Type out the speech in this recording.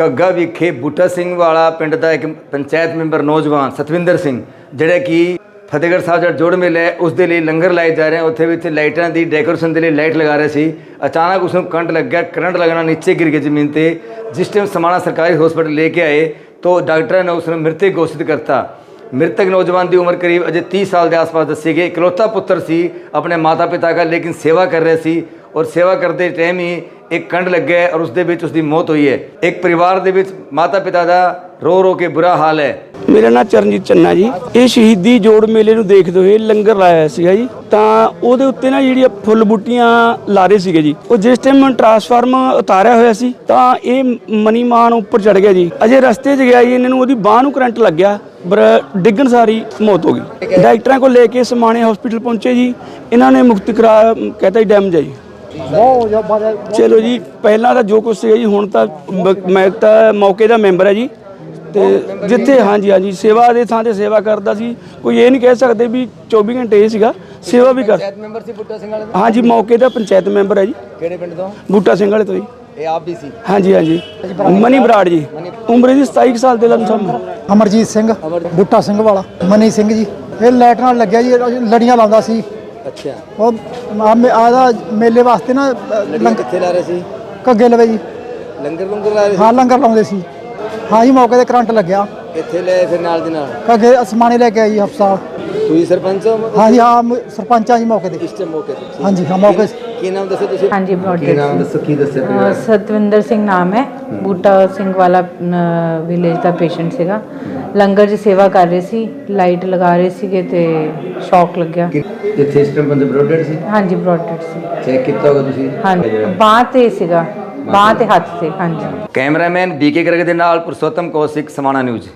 ਕੱਗਾ ਵਿਖੇ ਬੂਟਾ ਸਿੰਘ ਵਾਲਾ ਪਿੰਡ ਦਾ ਇੱਕ ਪੰਚਾਇਤ ਮੈਂਬਰ ਨੌਜਵਾਨ ਸਤਵਿੰਦਰ ਸਿੰਘ, ਜਿਹੜਾ ਕਿ ਫਤਿਹਗੜ੍ਹ ਸਾਹਿਬ ਜਿਹੜਾ ਜੋੜ ਮੇਲਾ ਹੈ, ਉਸ ਦੇ ਲਈ ਲੰਗਰ ਲਾਏ ਜਾ ਰਹੇ ਹਨ। ਉੱਥੇ ਵਿੱਚ ਲਾਈਟਾਂ ਦੀ ਡੈਕੋਰੇਸ਼ਨ ਦੇ ਲਈ ਲਾਈਟ ਲਗਾ ਰਹੇ ਸੀ। ਅਚਾਨਕ ਉਸ ਨੂੰ ਕਰੰਟ ਲੱਗਿਆ ਕਰੰਟ ਲੱਗਣਾ ਨੀਚੇ ਗਿਰ ਗਿਆ ਜ਼ਮੀਨ ਤੇ। ਜਿਸ ਟਾਈਮ ਸਮਾਣਾ ਸਰਕਾਰੀ ਹਸਪਤਾਲ ਲੈ ਕੇ ਆਏ, ਤਾਂ ਡਾਕਟਰਾਂ ਨੇ ਉਸ ਨੂੰ ਮ੍ਰਿਤਕ ਘੋਸ਼ਿਤ ਕਰਤਾ। ਮ੍ਰਿਤਕ ਨੌਜਵਾਨ ਦੀ ਉਮਰ ਕਰੀਬ ਅਜੇ 30 ਸਾਲ ਦੇ ਆਸ-ਪਾਸ ਦੱਸੀ ਗਈ ਇਕਲੌਤਾ ਪੁੱਤਰ ਸੀ, ਆਪਣੇ ਮਾਤਾ-ਪਿਤਾ ਦਾ, ਲੇਕਿਨ ਸੇਵਾ ਕਰ ਰਿਹਾ ਸੀ। ਔਰ ਸੇਵਾ ਕਰਦੇ ਟਾਈਮ ਹੀ ਇੱਕ ਕੰਡ ਲੱਗਿਆ ਔਰ ਉਸ ਦੇ ਵਿੱਚ ਉਸ ਦੀ ਮੌਤ ਹੋਈ ਹੈ। ਇੱਕ ਪਰਿਵਾਰ ਦੇ ਵਿੱਚ ਮਾਤਾ-ਪਿਤਾ ਦਾ ਰੋ ਰੋ ਕੇ ਬੁਰਾ ਹਾਲ ਹੈ। ਮੇਰਾ ਨਾਮ ਚਰਨਜੀਤ ਚੰਨਾ ਜੀ। ਇਹ ਸ਼ਹੀਦੀ ਜੋੜ ਮੇਲੇ ਨੂੰ ਦੇਖਦੇ ਹੋਏ ਲੰਗਰ ਲਾਇਆ ਸੀਗਾ ਜੀ। ਤਾਂ ਉਹਦੇ ਉੱਤੇ ਨਾ ਜਿਹੜੀਆਂ ਫੁੱਲ ਬੂਟੀਆਂ ਲਾ ਸੀਗੇ ਜੀ। ਉਹ ਜਿਸ ਟਾਈਮ ਟਰਾਂਸਫਾਰਮ ਉਤਾਰਿਆ ਹੋਇਆ ਸੀ, ਤਾਂ ਇਹ ਮਨੀ ਮਾਨ ਉੱਪਰ ਚੜ ਗਿਆ ਜੀ। ਅਜੇ ਰਸਤੇ 'ਚ ਗਿਆ ਜੀ, ਇਹਨਾਂ ਨੂੰ ਉਹਦੀ ਬਾਹ ਨੂੰ ਕਰੰਟ ਲੱਗਿਆ ਪਰ ਡਿੱਗਣ ਸਾਰੀ ਮੌਤ ਹੋ ਗਈ। ਡਾਕਟਰਾਂ ਕੋਲ ਲੈ ਕੇ ਸਮਾਣੇ ਹਸਪੀਟਲ ਪਹੁੰਚੇ ਜੀ। ਇਹਨਾਂ ਨੇ ਮੁਕਤ ਕਰਾ ਕਹਤਾ ਜੀ ਡੈਮੇਜ ਹੈ ਜੀ। ਚਲੋ ਜੀ ਪਹਿਲਾਂ ਤਾਂ ਜੋ ਕੁਛ ਸੀਗਾ ਜੀ ਹੁਣ ਤਾਂ ਮ- ਮੈਂ ਤਾਂ ਮੌਕੇ ਦਾ ਮੈਂਬਰ ਹੈ ਜੀ। ਤੇ ਜਿੱਥੇ ਹਾਂਜੀ ਹਾਂਜੀ ਸੇਵਾ ਦੇ ਥਾਂ ਤੇ ਸੇਵਾ ਕਰਦਾ ਸੀ। ਕੋਈ ਇਹ ਨਹੀਂ ਕਹਿ ਸਕਦੇ ਵੀ 24 ਘੰਟੇ ਇਹ ਸੀਗਾ ਸੇਵਾ ਵੀ ਕਰ ਮੈਂਬਰ ਸੀ ਬੁੱਟਾ ਸਿੰਘ ਵਾਲੇ ਹਾਂਜੀ ਮੌਕੇ ਦਾ ਪੰਚਾਇਤ ਮੈਂਬਰ ਹੈ ਜੀ। ਕਿਹੜੇ ਪਿੰਡ ਤੋਂ? ਬੂਟਾ ਸਿੰਘ ਵਾਲੇ ਤੋਂ ਜੀ। ਇਹ ਆਪ ਵੀ ਸੀ? ਹਾਂਜੀ ਹਾਂਜੀ। ਮਨੀ ਬਰਾੜ ਜੀ। ਉਮਰ ਦੀ 27 ਕੁ ਸਾਲ ਦੇ ਲਮਸਮ ਅਮਰਜੀਤ ਸਿੰਘ ਬੁੱਟਾ ਸਿੰਘ ਵਾਲਾ ਮਨੀ ਸਿੰਘ ਜੀ। ਇਹ ਲਾਈਟ ਨਾਲ ਲੱਗਿਆ ਜੀ ਇਹ ਲੜੀਆਂ ਲਾਉਂਦਾ ਸੀ। ਅੱਛਾ। ਉਹ ਆਦਾ ਮੇਲੇ ਵਾਸਤੇ ਨਾ ਅ, ਲੰਗ ਕਿੱਥੇ ਲਾ ਰਹੇ ਸੀ? ਘੱਗੇ ਲਵੇ ਜੀ। ਲੰਗਰ ਲੰਗਰ ਲਾ ਰਹੇ ਹਾਂ ਲੰਗਰ ਲਾਉਂਦੇ ਸੀ। ਹਾਂ ਜੀ ਮੌਕੇ ਤੇ ਕਰੰਟ ਲੱਗਿਆ। ਇੱਥੇ ਲੈ ਫਿਰ ਨਾਲ ਦੀ ਨਾਲ? ਘੱਗੇ ਅਸਮਾਨੇ ਲੈ ਕੇ ਆਈ ਹਸਪਤਾਲ ਤੁਸੀਂ ਸਰਪੰਚ ਹੋ ਹਾਂ ਜੀ ਹਾਂ ਮ- ਸਰਪੰਚ ਆ ਜੀ ਮੌਕੇ ਤੇ। ਇਸ ਟਾਈਮ ਮੌਕੇ ਤੇ। ਹਾਂ ਜੀ ਹਾਂ ਮੌਕੇ ਕੀ ਨਾਮ ਦੱਸੋ ਤੁਸੀਂ? ਹਾਂਜੀ ਕੀ ਨਾਮ ਦੱਸੋ? ਕੀ ਦੱਸਿਆ ਅ, ਸਤਵਿੰਦਰ ਸਿੰਘ ਨਾਮ ਹੈ। ਬੂਟਾ ਸਿੰਘ ਵਾਲਾ ਵਿਲੇਜ ਦਾ ਪੇਸ਼ੈਂਟ ਸੀਗਾ। ਲੰਗਰ 'ਚ ਸੇਵਾ ਕਰ ਰਹੇ ਸੀ ਲਾਈਟ ਲਗਾ ਰਹੇ ਸੀਗੇ ਤੇ ਸ਼ੌਕ ਲੱਗਿਆ। ਜਿੱਥੇ ਸਿਸਟਮ ਬੰਦੇ ਬਰੋਡਡ ਸੀ? ਹਾਂਜੀ ਬ੍ਰੌਡਡ ਸੀ। ਚੈੱਕ ਕੀਤਾ ਹੋਗਾ ਤੁਸੀਂ? ਹਾਂਜੀ ਬਾਂਹ ਤੇ ਸੀਗਾ। ਬਾਂਹ ਤੇ ਹੱਥ ਤੇ ਹਾਂਜੀ। ਕੈਮਰਾਮੈਨ ਬੀਕੇ ਗਰਗ ਦੇ ਨਾਲ ਪੁਰਸ਼ੋਤਮ ਕੌਸ਼ਿਕ ਸਮਾਣਾ ਨਿਊਜ਼।